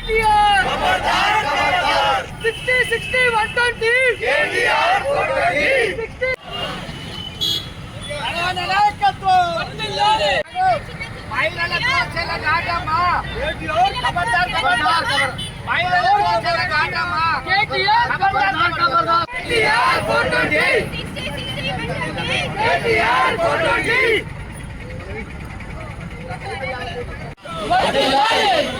KTR sixty sixty one twenty sixty మహిళలకు వచ్చేలా కాదమ్మా. ఖబర్దార్, ఖబర్దార్, ఖబర్దార్. మహిళలకు వచ్చేలా కాదమ్మా. కేటీఆర్ ఖబర్దార్, ఖబర్దార్. KTR four twenty KTR four twenty అక్క దూరం రా, దూరం రా.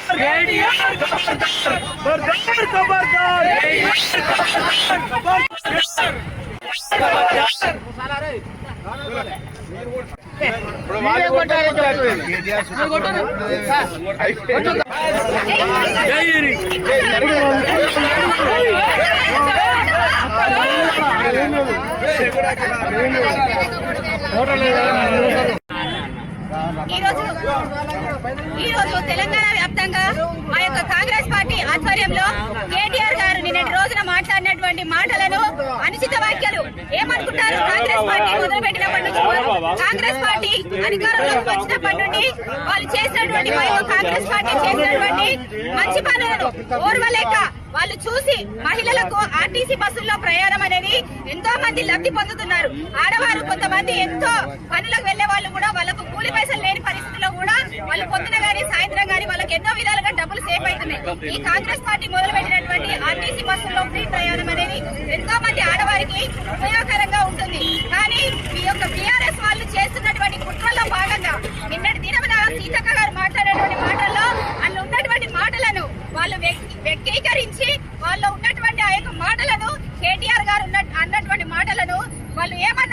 చెప్తున్నారు. ఈరోజు ఈరోజు తెలంగాణ వ్యాప్తంగా మా యొక్క కాంగ్రెస్ పార్టీ ఆధ్వర్యంలో కేటీఆర్ గారు నిన్నటి రోజున మాట్లాడినటువంటి మాటలను అనుచిత వ్యాఖ్యలు ఏమనుకుంటారు? కాంగ్రెస్ పార్టీ మొదలుపెట్టినప్పటి నుంచి కాంగ్రెస్ పార్టీ అధికారంలోకి వచ్చినప్పటి నుండి వాళ్ళు చేసినటువంటి మా యొక్క కాంగ్రెస్ పార్టీ చేసినటువంటి మంచి పనులను ఓర్వలేక వాళ్ళు చూసి మహిళలకు ఆర్టీసీ బస్సుల్లో ప్రయాణం అనేది ఎంతో మంది లబ్ధి పొందుతున్నారు. ఆడవారు కొంతమంది ఎంతో పనులకు వెళ్ళే వాళ్ళు కూడా వాళ్ళకు కూలి పైసలు లేని పరిస్థితుల్లో కూడా వాళ్ళు పొద్దున గానీ సాయంత్రం గానీ వాళ్ళకి ఎన్నో విధాలుగా డబ్బులు సేవ్ అవుతున్నాయి. ఈ కాంగ్రెస్ పార్టీ మొదలు పెట్టినటువంటి ఆర్టీసీ బస్సుల్లో ఫ్రీ ప్రయాణం అనేది ఎంతో మంది ఆడవారికి ఉపయోగకరంగా ఉంటుంది. కానీ ఈ యొక్క బీఆర్ఎస్ వాళ్ళు చేస్తున్నటువంటి కుట్రల్లో భాగంగా నిన్నటి దినమున సీతక్క గారు మాట్లాడేటువంటి మాటల్లో వాళ్ళు ఉన్నటువంటి మాటలను వాళ్ళు వ్యక్తీకరించి వాళ్ళు ఉన్నటువంటి ఆ యొక్క మాటలను కేటీఆర్ గారు ఉన్న అన్నటువంటి మాటలను వాళ్ళు ఏమన్నారు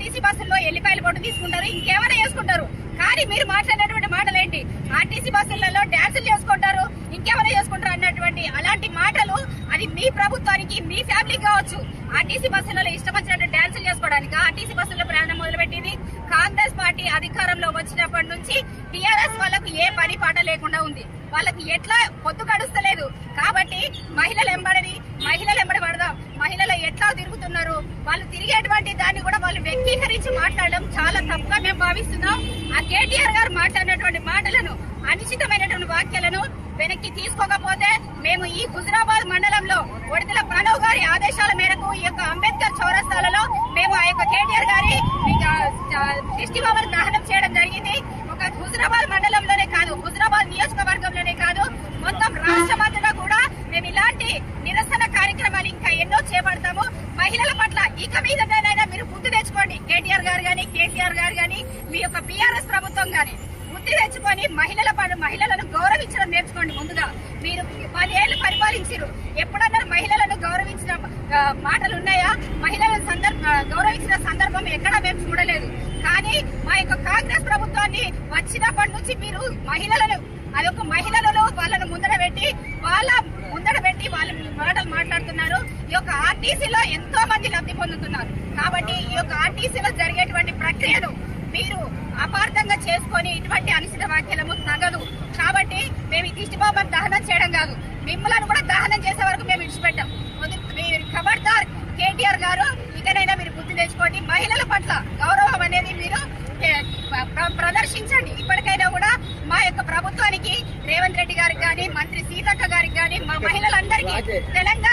ఆర్టీసీ బస్సుల్లో ఎల్లిపాయలు పొట్టు తీసుకుంటారు ఇంకేమైనా చేసుకుంటారు. కానీ మీరు మాట్లాడినటువంటి మాటలు ఏంటి ఆర్టీసీ బస్సులలో డ్యాన్సులు చేసుకుంటారు ఇంకేమైనా చేసుకుంటారు అన్నటువంటి అలాంటి మాటలు అది మీ ప్రభుత్వానికి మీ ఫ్యామిలీకి కావచ్చు. ఆర్టీసీ బస్సులలో ఇష్టం వచ్చినట్టు డ్యాన్సులు చేసుకోవడానికి ఆర్టీసీ బస్సుల్లో ప్రయాణం మొదలుపెట్టింది. కాంగ్రెస్ పార్టీ అధికారంలో వచ్చినప్పటి నుంచి టిఆర్ఎస్ వాళ్ళకు ఏ పని పాట లేకుండా ఉంది. వాళ్ళకి ఎట్లా పొద్దు గడుస్తలేదు కాబట్టి మహిళలు ఎంబడని మహిళలు ఎంబడి పడదాం మహిళలు ఎట్లా తిరుగుతున్నారు వాళ్ళు తిరిగేటువంటి దాన్ని కూడా వాళ్ళు వ్యక్తీకరించి మాట్లాడడం చాలా తప్పుగా మేము భావిస్తున్నాం ఆ కేటీఆర్ గారు మాట్లాడినటువంటి మాటలను అనుచితమైనటువంటి వాక్యాలను వెనక్కి తీసుకోకపోతే మేము ఈ హుజరాబాద్ మండలంలో ఒడితల ప్రణవ్ గారి ఆదేశాల మేరకు ఈ యొక్క అంబేద్కర్ చౌరస్తాలలో మేము ఆ యొక్క కేటీఆర్ గారి దృష్టి బొమ్మను దహనం చేయడం జరిగింది. ఒక హుజరాబాద్ మండలంలోనే కాదు హుజరాబాద్ నియోజకవర్గంలోనే కాదు మొత్తం రాష్ట్రమంతటా కూడా మేము ఇలాంటి నిరసన కార్యక్రమాలు ఇంకా ఎన్నో చేపడతాము. మహిళల పట్ల ఇక మీదనైనా మీరు గుర్తు తెచ్చుకోండి కేటీఆర్ గారు కానీ కేసీఆర్ గారు కానీ మీ యొక్క బీఆర్ఎస్ ప్రభుత్వం కానీ బుద్ధి తెచ్చుకొని మహిళల మహిళలను గౌరవించడం నేర్చుకోండి ముందుగా. మీరు పదేళ్ళు పరిపాలించారు ఎప్పుడన్నా మహిళలను గౌరవించిన మాటలు ఉన్నాయా మహిళలను సందర్భ గౌరవించిన సందర్భం ఎక్కడా మేము చూడలేదు. కానీ మా యొక్క కాంగ్రెస్ ప్రభుత్వాన్ని వచ్చినప్పటి నుంచి మీరు మహిళలను ఆ యొక్క మహిళలను వాళ్ళను ముందర పెట్టి వాళ్ళ ముందర పెట్టి వాళ్ళ మాటలు మాట్లాడుతున్నారు. ఈ యొక్క ఆర్టీసీలో ఎంతో మంది లబ్ధి పొందుతున్నారు. కాబట్టి ఈ యొక్క ఆర్టీసీలో జరిగేటువంటి ప్రక్రియను మీరు అపార్థంగా చేసుకొని ఇటువంటి అనుచిత వ్యాఖ్యలము తగదు కాబట్టి మేము ఈ దిష్టిబాబుని దహనం చేయడం కాదు. మిమ్మల్ని కూడా దహనం చేసే వరకు మేము విడిచిపెట్టాం. ఖబర్దార్ కేటీఆర్ గారు ఇకనైనా మీరు బుద్ధి తెచ్చుకోండి మహిళల పట్ల గౌరవం అనేది మీరు ప్రదర్శించండి. ఇప్పటికైనా కూడా మా యొక్క ప్రభుత్వానికి రేవంత్ రెడ్డి గారికి కానీ మంత్రి సీతక్క గారికి కానీ మా మహిళలందరికీ తెలంగాణ